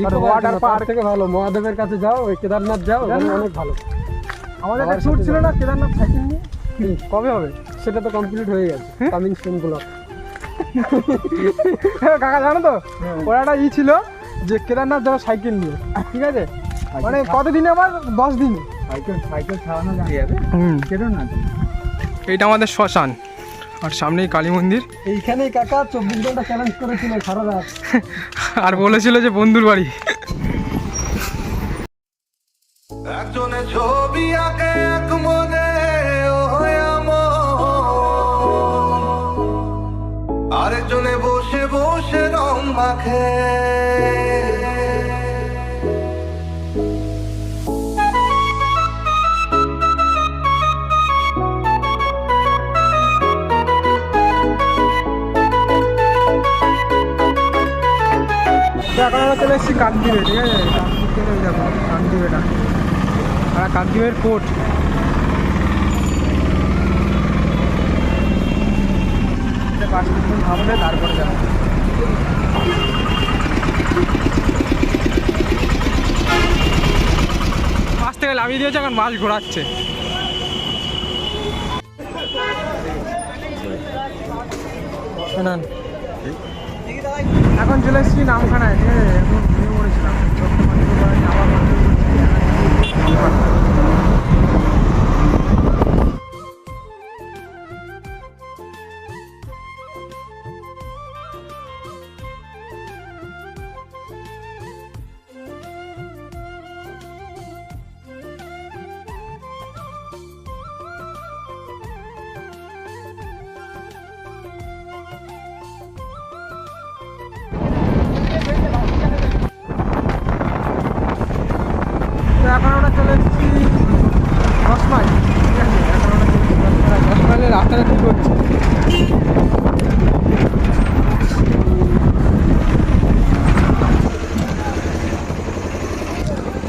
Water park থেকে ভালো। মহাদেবের কাছে যাও ওই কেদারনাথ যাও ওখানে অনেক ভালো। আমাদের একটা ট্যুর ছিল না কেদারনাথ সাইকেল নিয়ে। কবে হবে? সেটা তো কমপ্লিট হয়ে গেছে। কামিং সুন ব্লক কাকা জানো তো? হ্যাঁ। ওরা একটা ই ছিল যে কেদারনাথ যাব সাইকেল নিয়ে। ঠিক আছে? মানে কতদিনে আবার দশ দিন। সাইকেল সাইকেল চালানো জানা যাবে? হুম। কেদারনাথ? এইটা আমাদের শ্মশান। আর সামনেই কালী মন্দির। এইখানেই কাকা চব্বিশ ঘণ্টা চ্যালেঞ্জ করেছিল সারা রাত। আর বলেছিল যে বন্ধুর বাড়ি। একজনে ছবি আঁকে এক মনে ওহে আমার। আরেকজনে বসে বসে রং মাখে। আমরা চলে এসেছি ঠিক আছে? কাকদ্বীপ থেকে এটা আর কাকদ্বীপের কোর্ট। থামলে তারপরে যাব। মাছ থেকে এখন মাছ ঘোরাচ্ছে। এখন চলে এসেছি নামখানায়। ঠিক আছে এখন ঘুমিয়ে পড়েছিলাম। রাস্তাটা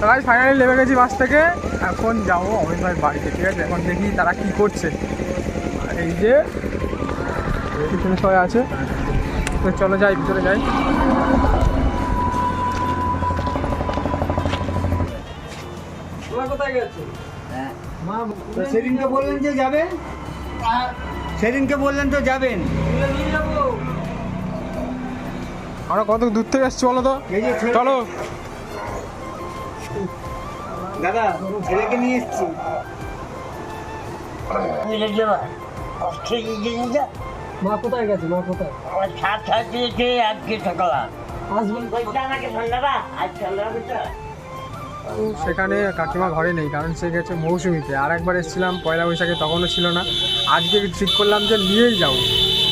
সবাই ফাইনালি নেমে গেছি বাস থেকে। এখন যাব অমিত ভাই বাড়িতে, ঠিক আছে? এখন দেখি তারা কি করছে। এই যে পিছনে সবাই আছে। তো চলো যাই, ভিতরে যাই। কোথায় গেছে? তো সেদিনকে বললেন যে যাবেন? সেদিনকে বললেন তো যাবেন। আমরা কত দূর থেকে এসছি বলো তো? চলো। দাদা ছেলেকে নিয়ে এসছি। মা কোথায় গেছে? মা কোথায়? সাত সাত দিয়েছে আজকে সকালে। আসবেন। আমাকে ঠান্ডাটা আজ ঠান্ডা বুঝছ সেখানে কাকিমা ঘরে নেই, কারণ সে গেছে মৌসুমিতে। আর একবার এসেছিলাম, পয়লা বৈশাখে তখনও ছিল না। আজকে ঠিক করলাম যে নিয়েই যাব।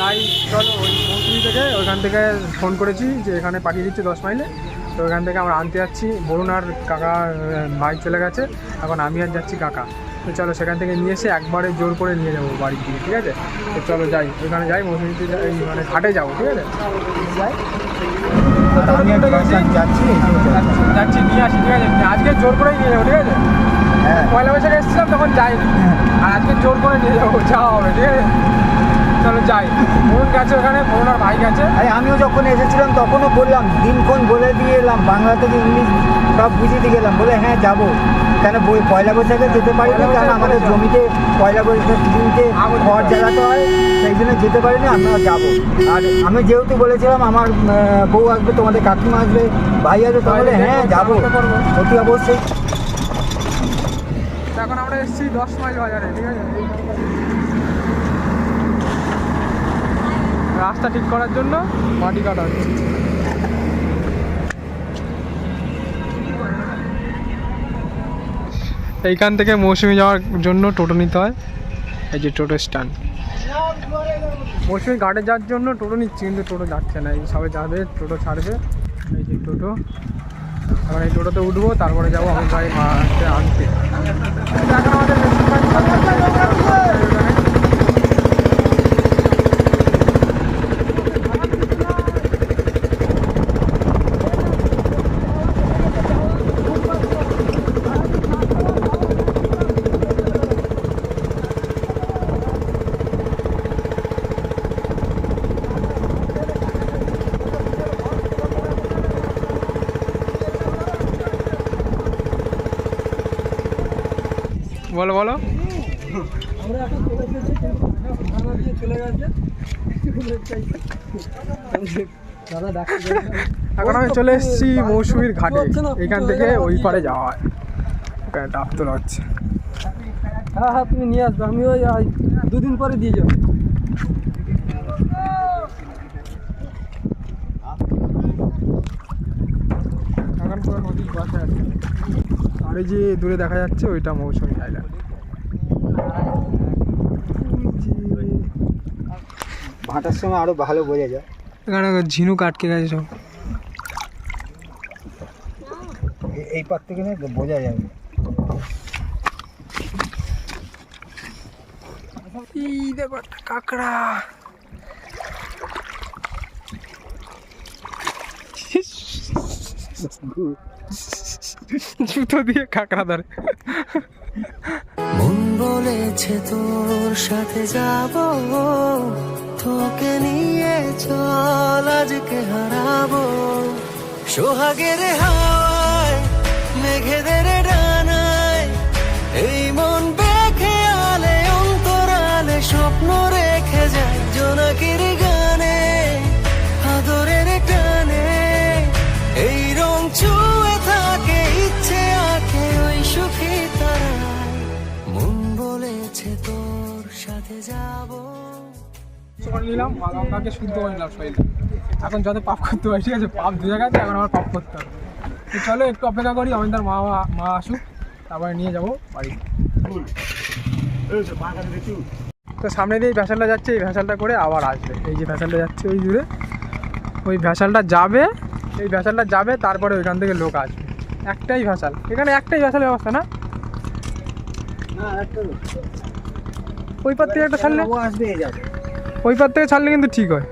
তাই চলো, ওই মৌসুমি থেকে ওইখান থেকে ফোন করেছি যে এখানে পাঠিয়ে দিচ্ছি দশ মাইলে। তো ওইখান থেকে আমরা আনতে যাচ্ছি। বরুণ আর কাকা ভাই চলে গেছে। এখন আমি আর যাচ্ছি কাকা। তো চলো সেখান থেকে নিয়ে এসে একবারে জোর করে নিয়ে যাব বাড়ির দিকে ঠিক আছে? তো চলো যাই ওইখানে যাই মৌসুমিতে যাই মানে ঘাটে যাব ঠিক আছে? যাই। যাচ্ছি নিয়ে আসি ঠিক আছে? আজকে জোর করেই নিয়ে যাব ঠিক আছে? হ্যাঁ। পয়লা বৈশাখে এসেছিলাম তখন যাইনি। আর আজকে জোর করে নিয়ে যাব যাওয়া হবে ঠিক আছে? চলো যাই। বোন গেছে ওখানে বোন আর ভাই গেছে। আরে আমিও যখন এসেছিলাম তখনও বললাম দিনক্ষণ বলে দিয়ে এলাম বাংলা থেকে ইংলিশ সব বুঝিয়ে দিয়ে গেলাম। বলে হ্যাঁ যাব। কেন বই পয়লা বৈশাখে যেতে পারি না কারণ আমাদের জমিতে পয়লা বৈশাখ দিনকে ঘর জ্বালাতে হয় সেই জন্য যেতে পারিনি আমরা যাব। আর আমি যেহেতু বলেছিলাম আমার বউ আসবে তোমাদের কাকিমা আসবে ভাই আছে তো বলে হ্যাঁ যাব। অতি অবশ্যই। এখন আমরা এসেছি দশ মাইল বাজারে ঠিক আছে? রাস্তা ঠিক করার জন্য মাটি কাটা হচ্ছে। এইখান থেকে মৌসুমি যাওয়ার জন্য টোটো নিতে হয়। এই যে টোটো স্ট্যান্ড। মৌসুমি ঘাটে যাওয়ার জন্য টোটো নিচ্ছি, কিন্তু টোটো যাচ্ছে না। এই সবে যাবে, টোটো ছাড়বে। এই যে টোটো। এখন এই টোটোতে উঠবো, তারপরে যাব আমি ভাই মাকে আনতে। এখন আমাদের বলো। এখন আমি চলে এসেছি মৌসুমীর ঘাটে। এখান থেকে ওই পারে যাওয়া হয়। ডাব তোলা হচ্ছে। হ্যাঁ হ্যাঁ তুমি নিয়ে আসবে। আমি ওই দুদিন পরে দিয়ে যাব। এখন পুরো নদীর পাশে আছে। আর এই যে দূরে দেখা যাচ্ছে ওইটা মৌসুমী আইল্যান্ড ভাটার সময় আরও ভালো বোঝা যায়। এখানে ঝিনুক আটকে গেছে সব। এই পার থেকে না বোঝা যাবে কাঁকড়া। জুতো দিয়ে কাঁকড়া ধরে। মন বলেছে তোর সাথে যাব। তোকে নিয়ে চল, আজকে হারাবো। সোহাগের হাওয়ায়, মেঘেদের ডানায়, এই মন বেখে আলে, অন্তরালে স্বপ্ন রেখে যায় জোনাকির গানে, আদরের টানে। এই রং ছুঁয়ে থাকে, ইচ্ছে আঁকে ওই সুখী তারায়। মন বলেছে তোর সাথে যাব করে নিলাম মা গঙ্গাকে শুদ্ধ করে নিলাম শরীরে। এখন যত পাপ করতে হয় ঠিক আছে? পাপ দু জায়গাতে এখন আমার পাপ করতে হবে। তো চলো একটু অপেক্ষা করি অমিতার মা মা আসুক তারপরে নিয়ে যাব বাড়ি। তো সামনে দিয়ে ভ্যাসালটা যাচ্ছে এই ভ্যাসালটা করে আবার আসবে। এই যে ভ্যাসালটা যাচ্ছে ওই দূরে ওই ভ্যাসালটা যাবে এই ভ্যাসালটা যাবে তারপরে ওইখান থেকে লোক আসবে। একটাই ভ্যাসাল এখানে একটাই ভ্যাসাল ব্যবস্থা না? ওই পার থেকে একটা ছাড়লে? ও আসবে যাবে। ওই পার থেকে ছাড়লে কিন্তু ঠিক হয়।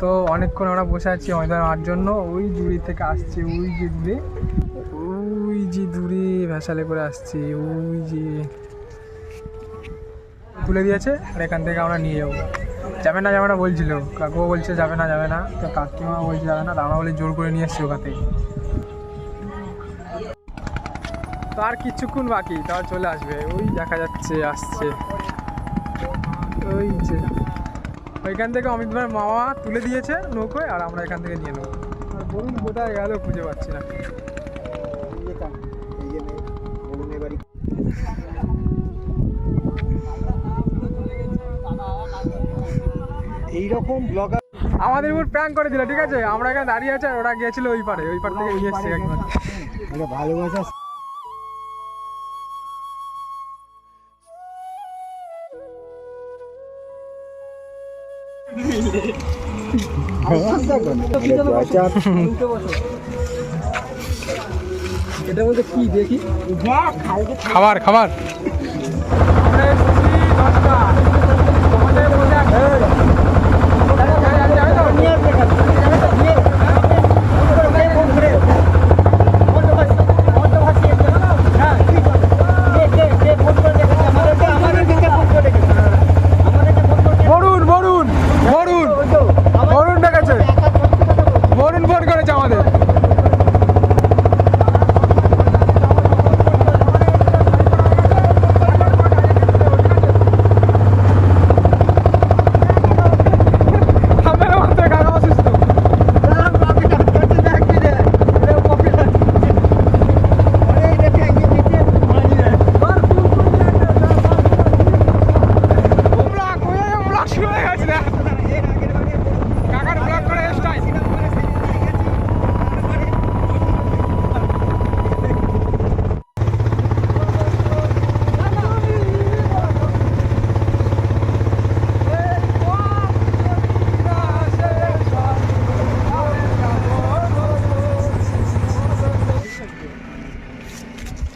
তো অনেকক্ষণ আমরা বসে আছি অমিতার মার জন্য। ওই দূরে থেকে আসছে, ওই যে দূরে, ওই যে দূরে ভ্যাসালে করে আসছে, ওই যে তুলে দিয়েছে, আর এখান থেকে আমরা নিয়ে যাব। যাবে না যাবে না বলছিল, কাকুও বলছে যাবে না যাবে না, তো কাকিমা বলছে যাবে না আমরা বলে জোর করে নিয়ে এসছি ওখান থেকে। আর কিছুক্ষণ বাকি তার চলে আসবে। ওই দেখা যাচ্ছে আসছে। ওই যে। ওইখান থেকে অমিত ভাইয়ের মামা তুলে দিয়েছে নৌকোয় আর আমরা এখান থেকে নিয়ে নেব। আর বলুন কোথায় গেল খুঁজে পাচ্ছি না। এইরকম ব্লগার আমাদের উপর প্র্যাঙ্ক করে দিল ঠিক আছে? আমরা এখানে দাঁড়িয়ে আছে আর ওরা গিয়েছিল ওই পারে ওই পার থেকে নিয়ে এসছে একবার। ভালোবাসা খাবার খাবার আমরা এসেছি দশটা আমাদের বসে আছে। বরুণ বরুণ বরুণ বরুণ ডেকেছে বরুণ ফোন করেছে আমাদের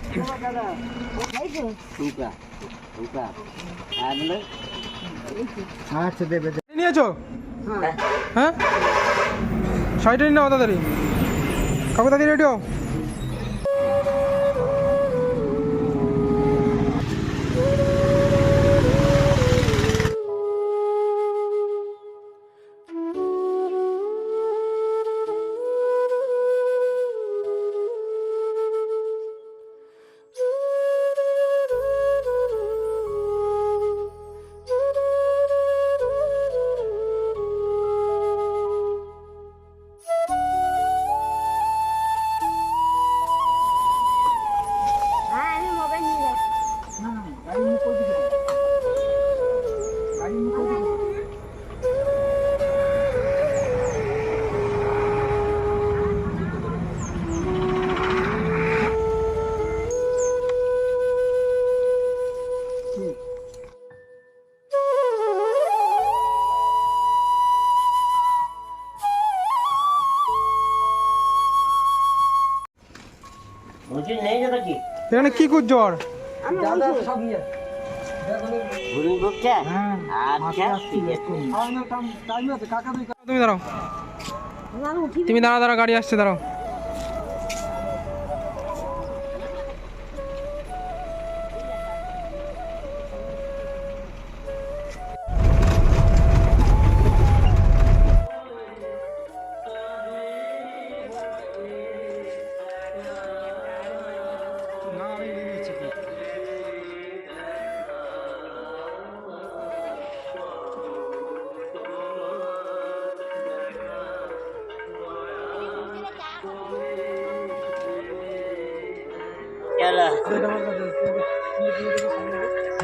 টুকা টুকা আর বলে আচ্ছা দেবে। নিয়েছো? হ্যাঁ। ছয়টা নিয়ে নাও তাড়াতাড়ি। কাকু তাড়াতাড়ি রেডিও টাইম কি কাকা তুই তুমি দাঁড়াও। তুমি দাঁড়া দাঁড়া গাড়ি আসছে দাঁড়াও।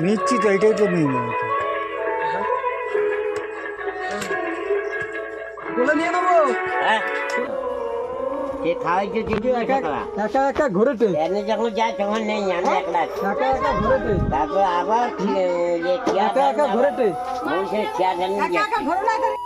নিচ্ছি তো এটাই তো নিয়ে নেব বলে নিয়ে নেব। হ্যাঁ। খাওয়াইছে একা একা একা এনে যখন যায় তখন নেই আমি একলা আছি। একা একা তারপর আবার একা একা ঘুরেটে মানুষের চেয়ার নিয়ে যাচ্ছে।